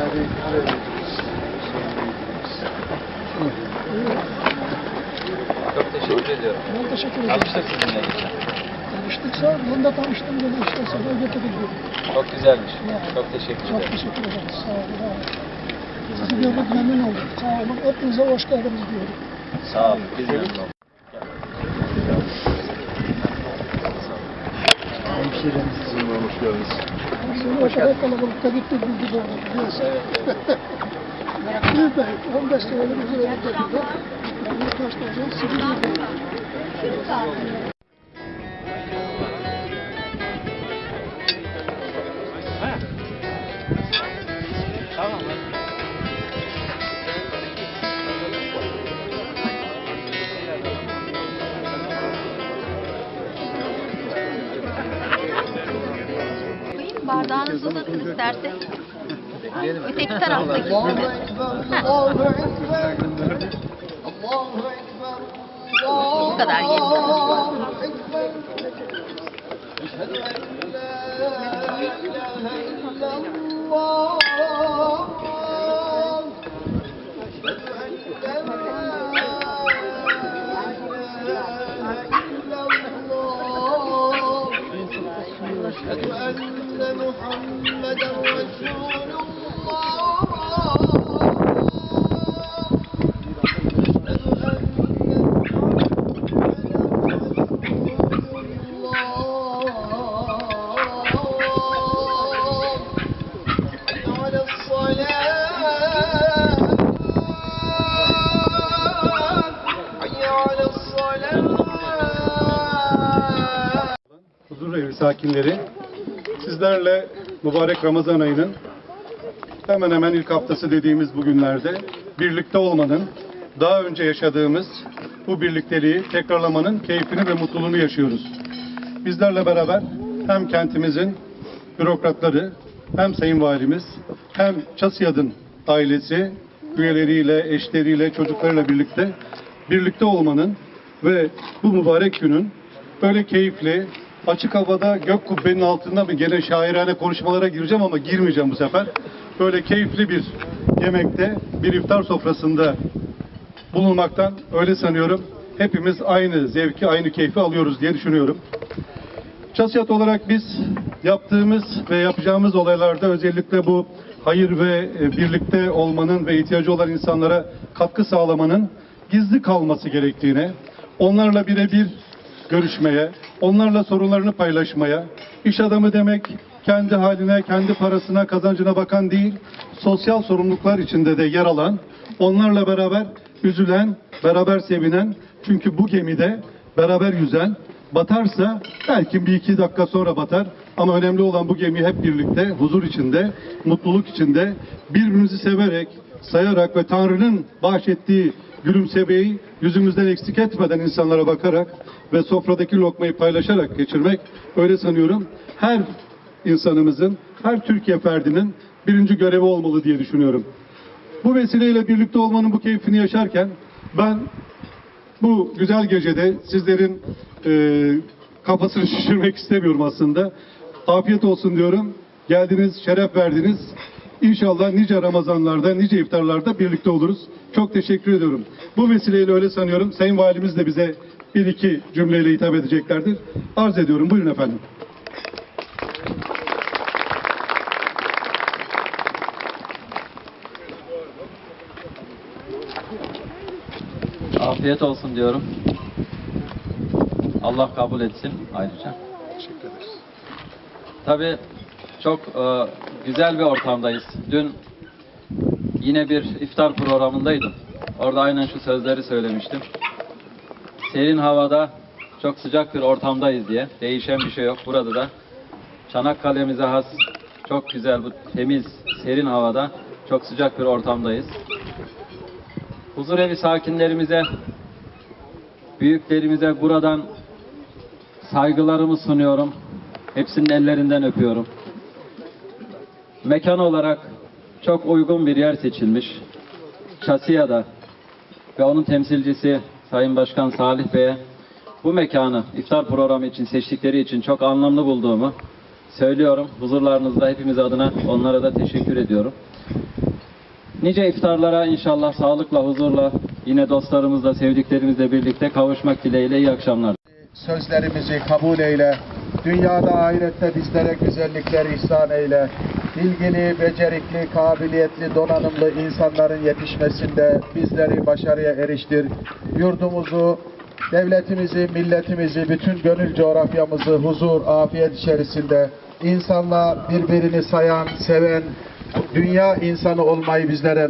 Bunları Çok teşekkür ediyorum. Ben teşekkür ederim. Tanıştık sizinle geçen. Tanıştıksa ben de tanıştım dedi işte sana getirdik. Çok güzelmiş. Yani. Çok teşekkür ederim. Çok teşekkür ederiz. Sağ olun. Sizi gördük memnun olduk. Sağ olun. Hepinize hoş geldiniz diyorum. Sağ olun. Biz memnun olduk. Hemşiremiz. Hoş geldiniz. Seni o kadar kalabalıkta gitti bildi doğru. Biliyorsun. 15 senelik üzere getirdik. Ben de kaç tane sivil Koyayım, Bardağınızı uzatın isterseniz. Öteki taraftaki gibi. Bu kadar yeter. محمدا رسول الله على الصلاة حي على الصلاة Huzur evi sakinleri, sizlerle mübarek Ramazan ayının hemen hemen ilk haftası dediğimiz bu günlerde birlikte olmanın, daha önce yaşadığımız bu birlikteliği tekrarlamanın keyfini ve mutluluğunu yaşıyoruz. Bizlerle beraber hem kentimizin bürokratları, hem Sayın Valimiz, hem Çasıyad'ın ailesi, üyeleriyle, eşleriyle, çocuklarıyla birlikte birlikte olmanın ve bu mübarek günün böyle keyifli, açık havada gök kubbenin altında bir gene şairane konuşmalara gireceğim ama girmeyeceğim bu sefer. Böyle keyifli bir yemekte, bir iftar sofrasında bulunmaktan öyle sanıyorum. Hepimiz aynı zevki, aynı keyfi alıyoruz diye düşünüyorum. Çasiyat olarak biz yaptığımız ve yapacağımız olaylarda özellikle bu hayır ve e, birlikte olmanın ve ihtiyacı olan insanlara katkı sağlamanın gizli kalması gerektiğine, onlarla birebir görüşmeye, onlarla sorunlarını paylaşmaya, iş adamı demek kendi haline, kendi parasına, kazancına bakan değil, sosyal sorumluluklar içinde de yer alan, onlarla beraber üzülen, beraber sevinen, çünkü bu gemide beraber yüzen, batarsa belki bir iki dakika sonra batar. Ama önemli olan bu gemiyi hep birlikte huzur içinde, mutluluk içinde birbirimizi severek, sayarak ve Tanrı'nın bahşettiği gülümsemeyi yüzümüzden eksik etmeden insanlara bakarak ve sofradaki lokmayı paylaşarak geçirmek öyle sanıyorum her insanımızın, her Türkiye ferdinin birinci görevi olmalı diye düşünüyorum. Bu vesileyle birlikte olmanın bu keyfini yaşarken ben bu güzel gecede sizlerin e, kafasını şişirmek istemiyorum aslında. Afiyet olsun diyorum. Geldiniz, şeref verdiniz. İnşallah nice Ramazanlarda, nice iftarlarda birlikte oluruz. Çok teşekkür ediyorum. Bu vesileyle öyle sanıyorum. Sayın Valimiz de bize bir iki cümleyle hitap edeceklerdir. Arz ediyorum. Buyurun efendim. Afiyet olsun diyorum. Allah kabul etsin ayrıca. Teşekkür ederiz. Tabii çok e, güzel bir ortamdayız. Dün yine bir iftar programındaydım. Orada aynen şu sözleri söylemiştim. Serin havada çok sıcak bir ortamdayız diye. Değişen bir şey yok. Burada da Çanakkale'mize has çok güzel bu temiz, serin havada çok sıcak bir ortamdayız. Huzurevi sakinlerimize, büyüklerimize buradan saygılarımı sunuyorum. Hepsinin ellerinden öpüyorum. Mekan olarak çok uygun bir yer seçilmiş. Çasiya'da ve onun temsilcisi Sayın Başkan Salih Bey'e bu mekanı iftar programı için seçtikleri için çok anlamlı bulduğumu söylüyorum. Huzurlarınızda hepimiz adına onlara da teşekkür ediyorum. Nice iftarlara inşallah sağlıkla, huzurla, yine dostlarımızla, sevdiklerimizle birlikte kavuşmak dileğiyle iyi akşamlar. sözlerimizi kabul eyle. Dünyada ahirette bizlere güzellikler ihsan eyle. Bilgili, becerikli, kabiliyetli, donanımlı insanların yetişmesinde bizleri başarıya eriştir. Yurdumuzu, devletimizi, milletimizi, bütün gönül coğrafyamızı huzur, afiyet içerisinde insanla birbirini sayan, seven, dünya insanı olmayı bizlere